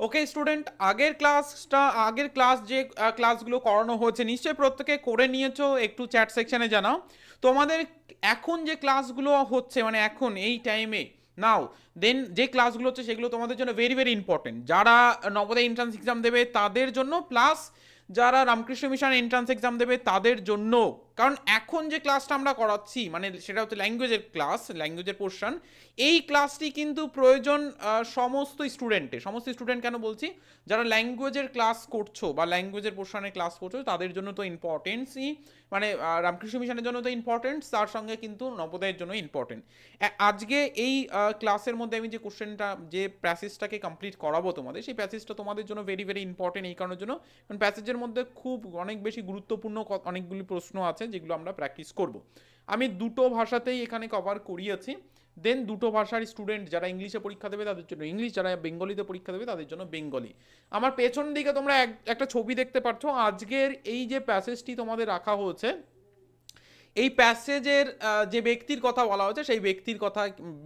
ওকে student আগের ক্লাসটা আগের ক্লাস যে ক্লাসগুলো করানো হয়েছে, নিশ্চয়ই প্রত্যেকে করে নিয়েছো, একটু চ্যাট সেকশানে জানাও। তোমাদের এখন যে ক্লাসগুলো হচ্ছে মানে এখন, এই টাইমে নাও দেন যে ক্লাসগুলো হচ্ছে, সেগুলো তোমাদের জন্য ভেরি ভেরি ইম্পর্টেন্ট যারা নবোদয় এন্ট্রান্স এক্সাম দেবে, তাদের জন্য প্লাস যারা রামকৃষ্ণ মিশন এন্ট্রান্স এক্সাম দেবে, তাদের জন্য কারণ এখন যে ক্লাসটা আমরা করাচ্ছি মানে সেটা হচ্ছে ল্যাঙ্গুয়েজের ক্লাস ল্যাঙ্গুয়েজের পোর্শন এই ক্লাসটি কিন্তু প্রয়োজন সমস্ত স্টুডেন্টে সমস্ত স্টুডেন্ট কেন বলছি? যারা ল্যাঙ্গুয়েজের ক্লাস করছ বা ল্যাঙ্গুয়েজের পোর্শনে ক্লাস করছ, তাদের জন্য তো ইম্পর্টেন্সই মানে রামকৃষ্ণ মিশনের জন্য তো ইম্পর্টেন্ট তার সঙ্গে কিন্তু নবোদয়ের জন্য ইম্পর্টেন্ট আজকে এই ক্লাসের মধ্যে আমি যে কোশ্চেনটা যে প্যাসেজটাকে কমপ্লিট করাবো তোমাদের, সেই প্যাসেজটা তোমাদের জন্য ভেরি ভেরি ইম্পর্টেন্ট এই কারণের জন্য। কারণ প্যাসেজের মধ্যে খুব অনেক বেশি গুরুত্বপূর্ণ অনেকগুলি প্রশ্ন আছে যেগুলো আমরা প্র্যাকটিস করব। আমি দুটো ভাষাতেই এখানে কভার করিয়েছি। দেন দুটো ভাষার স্টুডেন্ট যারা ইংলিশে পরীক্ষা দেবে তাদের জন্য ইংলিশ, যারা বেঙ্গলিতে পরীক্ষা দেবে তাদের জন্য বেঙ্গলি। আমার পেছন দিকে তোমরা এক- একটা ছবি দেখতে পাচ্ছ আজকের এই যে প্যাসেজটি তোমাদের রাখা হয়েছে এই প্যাসেজের যে ব্যক্তির কথা বলা হয়েছে, সেই ব্যক্তির কথা,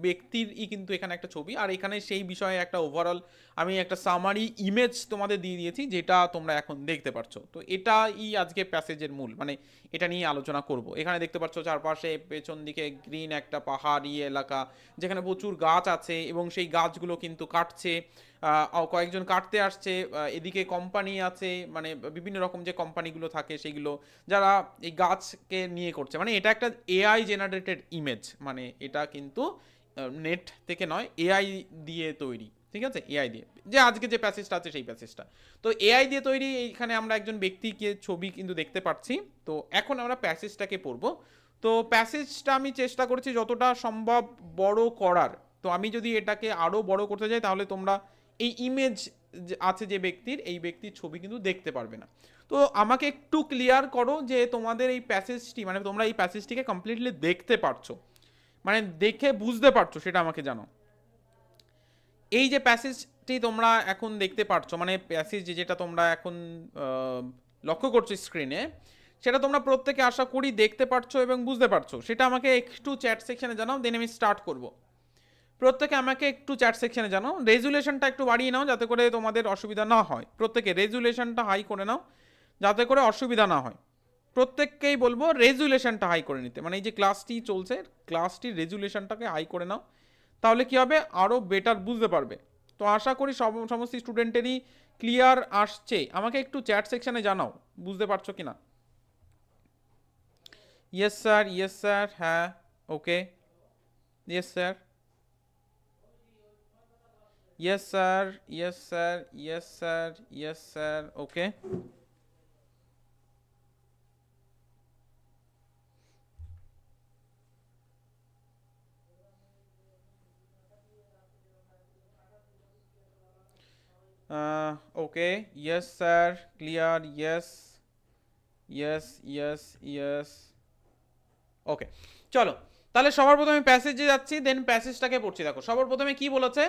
ব্যক্তিরই কিন্তু এখানে একটা ছবি। আর এখানে সেই বিষয়ে একটা ওভারঅল আমি একটা সামারি ইমেজ তোমাদের দিয়ে দিয়েছি, যেটা তোমরা এখন দেখতে পাচ্ছ তো এটাই আজকে প্যাসেজের মূল মানে এটা নিয়ে আলোচনা করব। এখানে দেখতে পাচ্ছ চারপাশে পেছন দিকে গ্রিন একটা পাহাড়ি এলাকা, যেখানে প্রচুর গাছ আছে এবং সেই গাছগুলো কিন্তু কাটছে। কয়েকজন কাটতে আসছে এদিকে কোম্পানি আছে মানে বিভিন্ন রকম যে কোম্পানিগুলো থাকে সেগুলো, যারা এই গাছকে নিয়ে করছে। মানে এটা একটা এআই জেনারেটেড ইমেজ মানে এটা কিন্তু নেট থেকে নয় এআই দিয়ে তৈরি, ঠিক আছে? এআই দিয়ে। যে আজকে যে প্যাসেজটা আছে সেই প্যাসেজটা তো এআই দিয়ে তৈরি, এইখানে আমরা একজন ব্যক্তিকে ছবি কিন্তু দেখতে পাচ্ছি। তো এখন আমরা প্যাসেজটাকে পড়ব। তো প্যাসেজটা আমি চেষ্টা করছি যতটা সম্ভব বড় করার। তো আমি যদি এটাকে আরও বড় করতে যাই, তাহলে তোমরা এই ইমেজ আছে যে ব্যক্তির, এই ব্যক্তির ছবি কিন্তু দেখতে পারবে না। তো আমাকে একটু ক্লিয়ার করো যে তোমাদের এই প্যাসেজটি মানে তোমরা এই প্যাসেজটিকে কমপ্লিটলি দেখতে পারছ। মানে দেখে বুঝতে পারছ, সেটা আমাকে জানো এই যে প্যাসেজটি তোমরা এখন দেখতে পারছ মানে প্যাসেজ যেটা তোমরা এখন লক্ষ্য করছ স্ক্রিনে সেটা তোমরা প্রত্যেকে আশা করি দেখতে পারছ এবং বুঝতে পারছ। সেটা আমাকে একটু চ্যাট সেকশনে জানাও দেন আমি স্টার্ট করব। প্রত্যেকে আমাকে একটু চ্যাট সেকশনে জানাও। রেজুলেশনটা একটু বাড়িয়ে নাও যাতে করে তোমাদের অসুবিধা না হয়। প্রত্যেকে রেজুলেশনটা হাই করে নাও যাতে করে অসুবিধা না হয়। প্রত্যেককেই বলব রেজুলেশনটা হাই করে নিতে। মানে এই যে ক্লাসটি চলছে ক্লাসটির রেজুলেশনটাকে হাই করে নাও। তাহলে কি হবে? আরও বেটার বুঝতে পারবে। তো আশা করি সব, সমস্ত স্টুডেন্টেরই ক্লিয়ার আসছে। আমাকে একটু চ্যাট সেকশনে জানাও। বুঝতে পারছ কি না? ইয়েস স্যার ইয়েস স্যার হ্যাঁ okay yes sir yes sir yes sir yes sir yes sir okay Uh, okay. Yes, sir. Clear. Yes. Yes, yes, yes. Okay চলো তাহলে সবার প্রথমে প্যাসেজে যাচ্ছি দেন প্যাসেজটাকে পড়ছি দেখো সবার প্রথমে কি বলেছে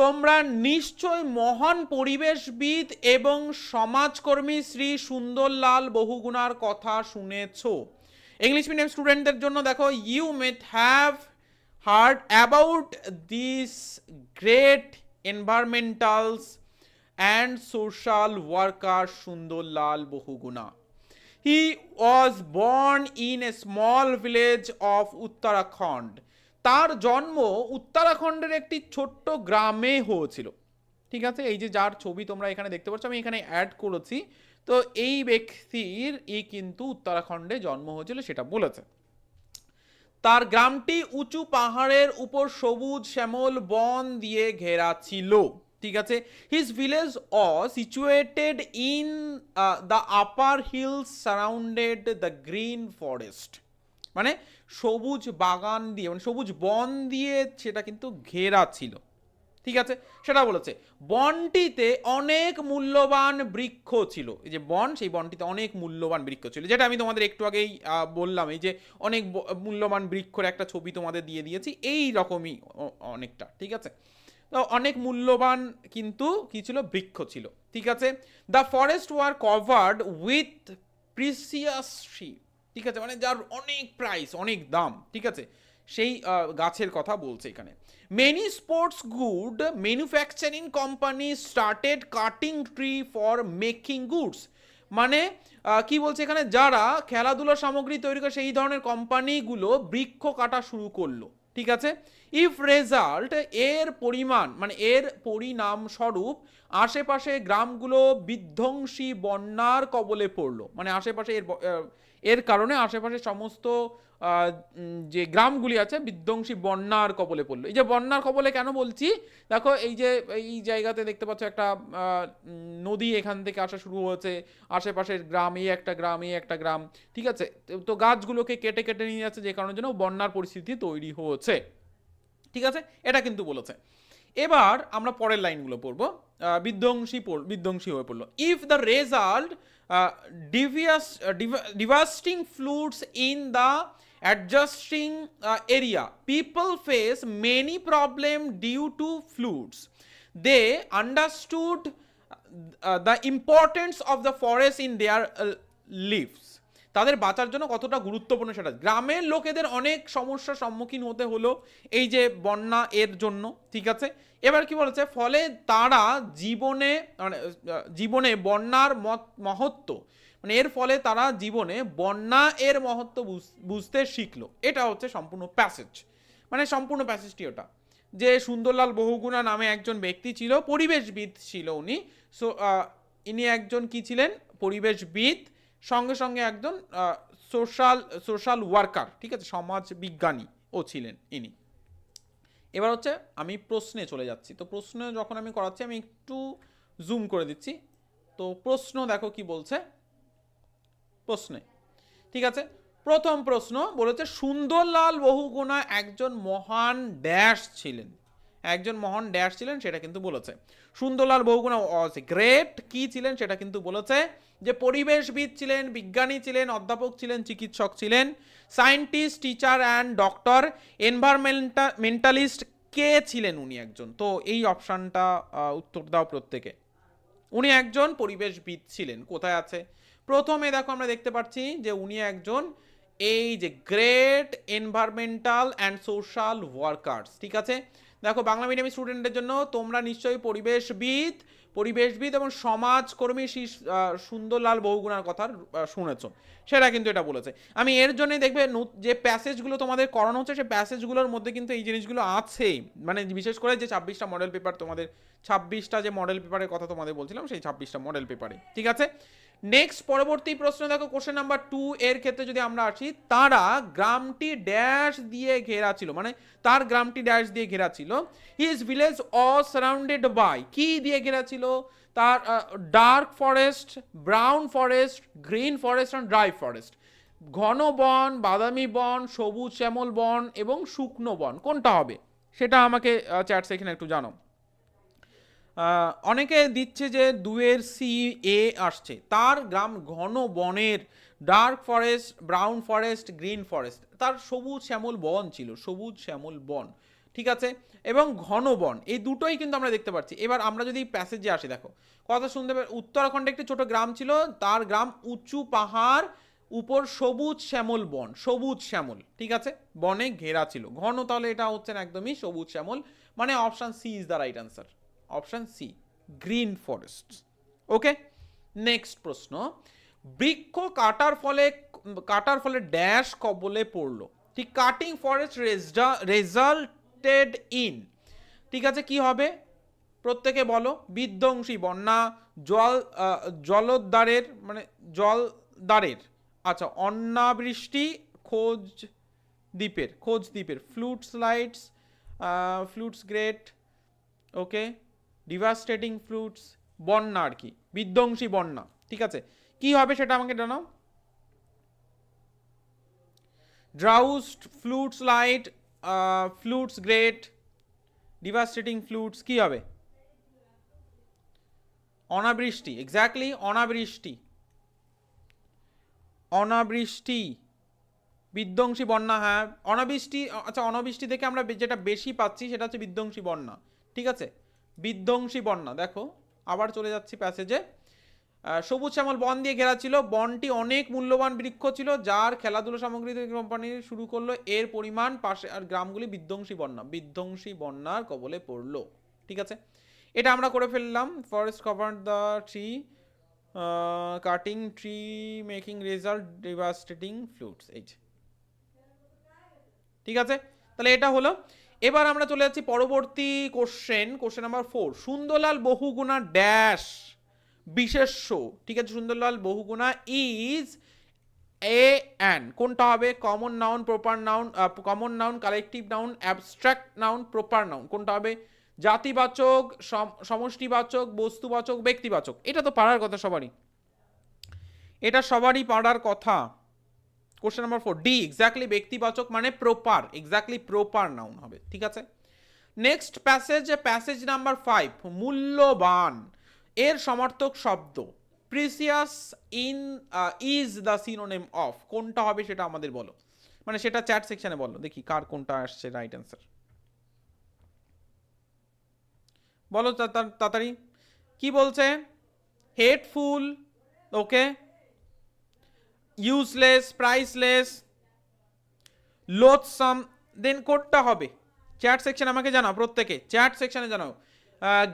তোমরা নিশ্চয় মহান পরিবেশবিদ এবং সমাজকর্মী শ্রী সুন্দরলাল বহুগুণার কথা শুনেছো। ইংলিশ মিডিয়াম স্টুডেন্টদের জন্য দেখো you might have heard about this great environmentalist and social worker Sundarlal Bahuguna he was born in a small village of Uttarakhand তার জন্ম উত্তরাখণ্ডের একটি ছোট্ট গ্রামে হয়েছিল। ঠিক আছে? এই যে যার ছবি তোমরা এখানে দেখতে পাচ্ছ, আমি এখানে অ্যাড করেছি। তো এই ব্যক্তির এই কিন্তু উত্তরাখণ্ডে জন্ম হয়েছিল সেটা বলেছে। তার গ্রামটি উঁচু পাহাড়ের উপর সবুজ শ্যামল বন দিয়ে ঘেরা ছিল। ঠিক আছে? His village uh situated in the upper hills surrounded the green forest মানে সবুজ বাগান দিয়ে মানে সবুজ বন দিয়ে সেটা কিন্তু ঘেরা ছিল। ঠিক আছে? সেটা বলেছে। বনটিতে অনেক মূল্যবান বৃক্ষ ছিল। এই যে বন, সেই বনটিতে অনেক মূল্যবান বৃক্ষ ছিল। যেটা আমি তোমাদের একটু আগেই বললাম, এই যে অনেক মূল্যবান বৃক্ষর একটা ছবি তোমাদের দিয়ে দিয়েছি। এই রকমই অনেকটা। ঠিক আছে? তো অনেক মূল্যবান কিন্তু কি ছিল? বৃক্ষ ছিল। ঠিক আছে? The forest were covered with precious tree ঠিক আছে? মানে যার অনেক প্রাইস অনেক দাম, ঠিক আছে? সেই গাছের কথা বলছে এখানে। Many sports good manufacturing company started cutting tree for making goods মানে কি বলছে এখানে? যারা খেলাধুলা সামগ্রী তৈরি করে, সেই ধরনের কোম্পানিগুলো বৃক্ষ কাটা শুরু করল, ঠিক আছে? ইফ রেজাল্ট এর পরিমাণ মানে এর পরিণাম স্বরূপ আশেপাশে গ্রামগুলো বিধ্বংসী বন্যার কবলে পড়ল। মানে আশেপাশে এর এর কারণে আশেপাশে সমস্ত যে গ্রামগুলি আছে, বিধ্বংসী বন্যার কবলে পড়ল। এই যে বন্যার কবলে কেন বলছি? দেখো, এই যে, এই জায়গাতে দেখতে পাচ্ছ একটা নদী এখান থেকে আসা শুরু হয়েছে। আশেপাশের গ্রাম, এই একটা গ্রাম, এই একটা গ্রাম, ঠিক আছে? তো- গাছগুলোকে কেটে কেটে নিয়ে যাচ্ছে, যে কারণের জন্য বন্যার পরিস্থিতি তৈরি হয়েছে। ঠিক আছে? এটা কিন্তু বলেছে। এবার আমরা পরের লাইনগুলো পড়ব। বিধ্বংসী বিধ্বংসী হয়ে পড়ল। If the result devious devastating floods in the adjusting area people face many problem due to floods they understood the importance of the forest in their lives তাদের বাঁচার জন্য কতটা গুরুত্বপূর্ণ সেটা। গ্রামের লোকেদের অনেক সমস্যার সম্মুখীন হতে হলো এই যে বন্যা এর জন্য, ঠিক আছে? এবার কি বলেছে? ফলে তারা জীবনে মানে জীবনে বন্যার মহত্ব মানে এর ফলে তারা জীবনে বন্যা এর মহত্ব বুঝ- বুঝতে শিখলো। এটা হচ্ছে সম্পূর্ণ প্যাসেজ মানে সম্পূর্ণ প্যাসেজটি ওটা। যে সুন্দরলাল বহুগুণা নামে একজন ব্যক্তি ছিল, পরিবেশবিদ ছিল উনি। সো ইনি একজন কি ছিলেন? পরিবেশবিদ সঙ্গে সঙ্গে একজন সোশ্যাল সোশ্যাল ওয়ার্কার ঠিক আছে, সমাজ বিজ্ঞানী ও ছিলেন ইনি। এবার হচ্ছে আমি প্রশ্নে চলে যাচ্ছি। তো প্রশ্ন যখন আমি করাচ্ছি, আমি একটু জুম করে দিচ্ছি। তো প্রশ্ন দেখো কি বলছে? প্রশ্নে। ঠিক আছে? প্রথম প্রশ্ন বলেছে, সুন্দরলাল বহুগুণা একজন মহান ড্যাশ ছিলেন। একজন মহান ড্যাশ ছিলেন, সেটা কিন্তু বলেছে। সুন্দরলাল বহুগুণা গ্রেট কি ছিলেন, সেটা কিন্তু বলেছে। যে পরিবেশবিদ ছিলেন, বিজ্ঞানী ছিলেন, অধ্যাপক ছিলেন, চিকিৎসক ছিলেন, scientist, teacher and doctor environmental mentalist কে ছিলেন উনি একজন? তো এই অপশানটা উত্তর দাও প্রত্যেকে। উনি একজন পরিবেশবিদ ছিলেন, কোথায় আছে? প্রথমে দেখো আমরা দেখতে পাচ্ছি যে উনি একজন এই যে great environmental and social workers, ঠিক আছে? দেখো, বাংলা মিডিয়াম স্টুডেন্টের জন্য তোমরা নিশ্চয়ই পরিবেশবিদ পরিবেশবিদ এবং সমাজকর্মী শ্রী সুন্দরলাল বহুগুণার কথা শুনেছ। সেটা কিন্তু এটা বলেছে। আমি এর জন্যই দেখবে যে প্যাসেজগুলো তোমাদের করানো হচ্ছে সেই প্যাসেজগুলোর মধ্যে কিন্তু এই জিনিসগুলো আছে। মানে বিশেষ করে যে ছাব্বিশটা মডেল পেপার তোমাদের, ছাব্বিশটা যে মডেল পেপারের কথা তোমাদের বলছিলাম, সেই ছাব্বিশটা মডেল পেপারে ঠিক আছে? নেক্সট পরবর্তী প্রশ্ন দেখো কোশ্চেন নাম্বার টু এর ক্ষেত্রে যদি আমরা আসি তারা গ্রামটি ড্যাশ দিয়ে ঘেরা ছিল। মানে তার গ্রামটি ড্যাশ দিয়ে ঘেরা ছিল। His village uh surrounded by কি দিয়ে ঘেরা ছিল? তার dark forest brown forest green forest and dry forest ঘন বন বাদামি বন সবুজ শ্যামল বন এবং শুকনো বন কোনটা হবে? সেটা আমাকে চ্যাট সেখানে একটু জানো আহ, অনেকে দিচ্ছে যে দুয়ের সি এ আসছে। তার গ্রাম ঘন বনের dark forest, brown forest, green forest. তার সবুজ শ্যামল বন ছিল, সবুজ শ্যামল বন, ঠিক আছে? এবং ঘন বন, এই দুটোই কিন্তু আমরা দেখতে পাচ্ছি। এবার আমরা যদি প্যাসেজে আসি, দেখো, কথা শুনতে পাই উত্তরাখণ্ডে একটি ছোট গ্রাম ছিল, তার গ্রাম উঁচু পাহাড়, উপর সবুজ শ্যামল বন, সবুজ শ্যামল, ঠিক আছে? বনে ঘেরা ছিল। ঘন তাহলে এটা হচ্ছে একদমই সবুজ শ্যামল মানে option C is the right answer. Option C green forest okay next প্রশ্ন বৃক্ষ কাটার ফলে কাটার ফলে ড্যাশ কবলে পড়ল। ঠিক কাটিং ফরেস্ট রেজাল্টেড ইন ঠিক আছে কি হবে? প্রত্যেকে বলো বিধ্বংসী বন্যা জল আহ, জলোদ্ধারের মানে জলদ্বারের আচ্ছা অন্নাবৃষ্টি খোঁজ দ্বীপের খোঁজ দ্বীপের flood slides floods great okay devastating floods বন্যা আর কি, বিধ্বংসী বন্যা, ঠিক আছে? কি হবে সেটা আমাকে জানাও? Drought floods light floods great devastating floods কি হবে? অনাবৃষ্টি এক্স্যাক্টলি অনাবৃষ্টি। অনাবৃষ্টি, বিধ্বংসী বন্যা হ্যাঁ। অনাবৃষ্টি আচ্ছা অনাবৃষ্টি থেকে আমরা যেটা বেশি পাচ্ছি সেটা হচ্ছে বিধ্বংসী বন্যা, ঠিক আছে? বিধ্বংসী বন্যা। দেখো, আবার চলে যাচ্ছি প্যাসেজে সবুজ শ্যামল বন দিয়ে ঘেরা ছিল। বনটি অনেক মূল্যবান বৃক্ষ ছিল, যার খেলাধুলো সামগ্রী কোম্পানি শুরু করল। এর পরিমাণ পাশে আর গ্রামগুলি বিধ্বংসী বন্যা। বিধ্বংসী বন্যার কবলে পড়ল। ঠিক আছে? এটা আমরা করে ফেললাম। Forest cover the tree cutting tree making result devastating floods এই ঠিক আছে? তাহলে এটা হলো। এবার আমরা চলে যাচ্ছি পরবর্তী question question number four Sundarlal Bahuguna dash বিশেষ্য, ঠিক আছে? Sundarlal Bahuguna is a an কোনটা হবে? Common noun proper noun common noun collective noun abstract noun proper noun কোনটা হবে? জাতিবাচক, সম- সমষ্টিবাচক, বস্তুবাচক, ব্যক্তিবাচক। এটা তো পারার কথা সবারই। এটা সবারই পারার কথা। Question number four D exactly ব্যক্তিবাচক মানে প্রপার এক্স্যাক্টলি প্রপার নাউন হবে, ঠিক আছে? Next passage passage number five মূল্যবান, এর সমার্থক শব্দ precious in is the synonym of কোনটা হবে সেটা আমাদের বলো। মানে সেটা চ্যাট সেকশনে বলো, দেখি কার কোনটা আসছে রাইট অ্যান্সার বলো তাড়াতাড়ি, কি বলছে? Hateful okay useless priceless loathsome then কোডটা হবে। চ্যাট সেকশন আমাকে জানাও, প্রত্যেকে। চ্যাট সেকশনে জানাও।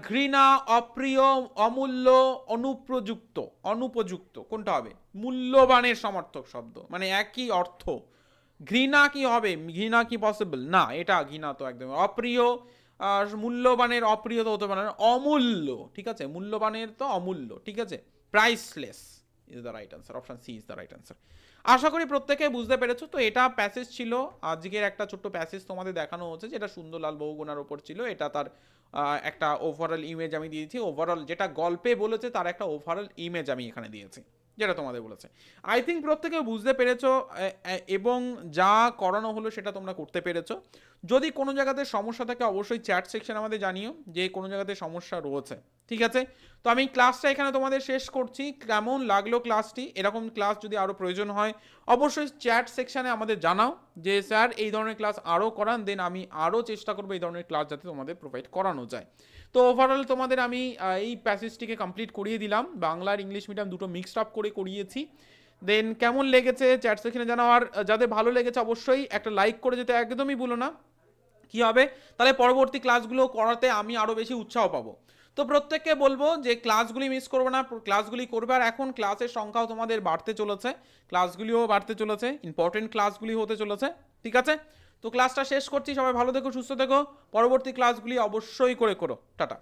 ঘৃণা, অপ্রিয়, অমূল্য, অনুপ্রযুক্ত, অনুপযুক্ত, কোনটা হবে? মূল্যবানের সমর্থক শব্দ মানে একই অর্থ। ঘৃণা কি হবে? ঘৃণা কি পসিবল না, এটা ঘৃণা তো একদম। অপ্রিয় আর মূল্যবানের অপ্রিয় তো হতে পারে অমূল্য, ঠিক আছে? মূল্যবানের তো অমূল্য, ঠিক আছে? Priceless is the right answer option C is the right answer আশা করি প্রত্যেকে বুঝতে পেরেছ। তো এটা প্যাসেজ ছিল, আজকের একটা ছোট্ট প্যাসেজ তোমাদের দেখানো হচ্ছে, যেটা সুন্দরলাল বহুগুণার ওপর ছিল। এটা তার একটা ওভারঅল ইমেজ আমি দিয়েছি। ওভারঅল যেটা গল্পে বলেছে, তার একটা ওভারঅল ইমেজ আমি এখানে দিয়েছি। যেটা তোমাদের বলেছে। আই থিঙ্ক প্রত্যেকে বুঝতে পেরেছ এবং যা করানো হলো সেটা তোমরা করতে পেরেছ। যদি কোনো জায়গাতে সমস্যা থাকে, অবশ্যই চ্যাট সেকশন আমাদের জানিও যে কোনো জায়গাতে সমস্যা রয়েছে। ঠিক আছে? তো আমি ক্লাসটা এখানে তোমাদের শেষ করছি। কেমন লাগল ক্লাসটি এরকম ক্লাস যদি আরও প্রয়োজন হয়, অবশ্যই চ্যাট সেকশানে আমাদের জানাও যে, স্যার, এই ধরনের ক্লাস আরও করান দেন আমি আরও চেষ্টা করব এই ধরনের ক্লাস যাতে তোমাদের প্রোভাইড করানো যায়। তো ওভারঅল তোমাদের আমি এই প্যাসেজটিকে কমপ্লিট করিয়ে দিলাম। বাংলা আর ইংলিশ মিডিয়াম দুটো মিক্সড আপ করে করিয়েছি। দেন কেমন লেগেছে চ্যাট সেকশনে জানাও। আর যাদের ভালো লেগেছে অবশ্যই একটা লাইক করে যেতে একদমই ভুলো না। কি হবে? তাহলে পরবর্তী ক্লাসগুলো করাতে আমি আরও বেশি উৎসাহ পাবো। তো প্রত্যেককে বলব যে ক্লাসগুলি মিস করব না ক্লাসগুলি করবে। আর এখন ক্লাসের সংখ্যাও তোমাদের বাড়তে চলেছে। ক্লাসগুলিও বাড়তে চলেছে। ইম্পর্টেন্ট ক্লাসগুলি হতে চলেছে। ঠিক আছে? তো ক্লাসটা শেষ করছি, সবাই ভালো থেকো, সুস্থ থেকো। পরবর্তী ক্লাসগুলি অবশ্যই করে করো। টাটা।